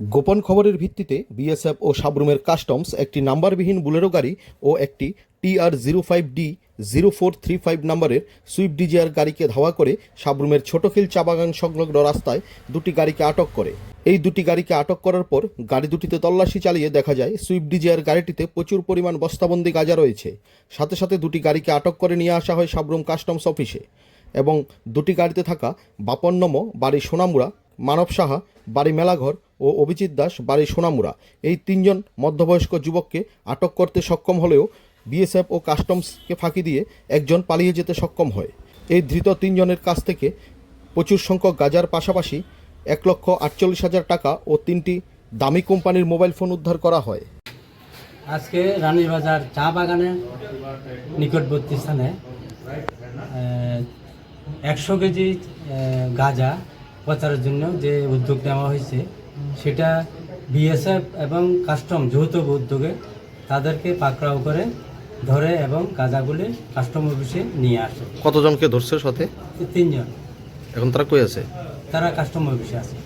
গোপন খবরের ভিত্তিতে বিএসএফ ও সাবরুমের কাস্টমস একটি নাম্বারবিহীন বুলেরো গাড়ি ও একটি TR zero five D zero four three five নম্বরের সুইফট ডিজিআর গাড়িকে ধাওয়া করে সাবরুমের ছোটখিল চা বাগান সংলগ্ন রাস্তায় দুটি গাড়িকে আটক করে। এই দুটি গাড়িকে আটক করার পর গাড়ি দুটিতে তল্লাশি চালিয়ে দেখা যায় সুইফট ডিজিআর গাড়িটিতে প্রচুর পরিমাণ বস্তাবন্দি গাঁজা রয়েছে। সাথে সাথে দুটি গাড়িকে আটক করে নিয়ে আসা হয় সাবরুম কাস্টমস অফিসে এবং দুটি গাড়িতে থাকা বাপন নম, বাড়ি সোনামুড়া, মানব সাহা, বাড়ি মেলাঘর ও অভিজিৎ দাস, বাড়ি সোনামুড়া। এই তিনজন মধ্যবয়স্ক যুবককে আটক করতে সক্ষম হলেও বিএসএফ ও কাস্টমসকে ফাঁকি দিয়ে একজন পালিয়ে যেতে সক্ষম হয়। এই ধৃত তিনজনের কাছ থেকে প্রচুর সংখ্যক গাজার পাশাপাশি এক লক্ষ আটচল্লিশ হাজার টাকা ও তিনটি দামি কোম্পানির মোবাইল ফোন উদ্ধার করা হয়। আজকে রানীর বাজার চা বাগানের নিকটবর্তী স্থানে একশো কেজি গাঁজা প্রচারের জন্য যে উদ্যোগ নেওয়া হয়েছে সেটা বিএসএফ এবং কাস্টম যৌথ উদ্যোগে তাদেরকে পাকড়াও করে ধরে এবং গাঁজাগুলি কাস্টম অফিসে নিয়ে আসে। কতজনকে ধরছে সাথে? তিনজন। এখন তারা কই আছে? তারা কাস্টম অফিসে আছে।